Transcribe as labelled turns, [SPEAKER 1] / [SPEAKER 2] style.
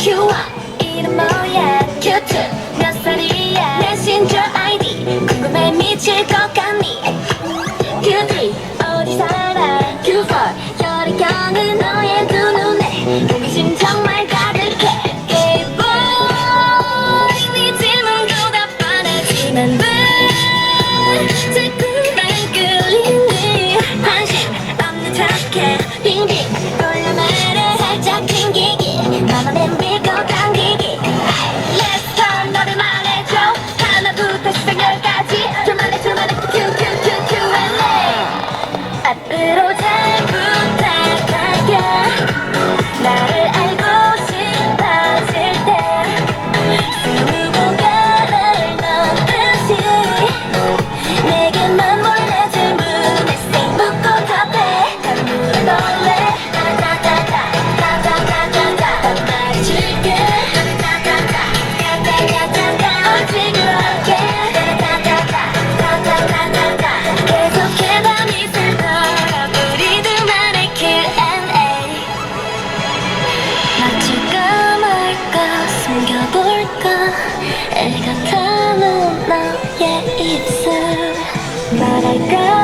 [SPEAKER 1] 큐와 이름 뭐야 큐트 몇 살이야 내 신조 아이디 궁금해 미칠 것 같니 큐3 어디 살아 큐4 혈액형은 너의 두 눈에 yeah, it's a, but I got.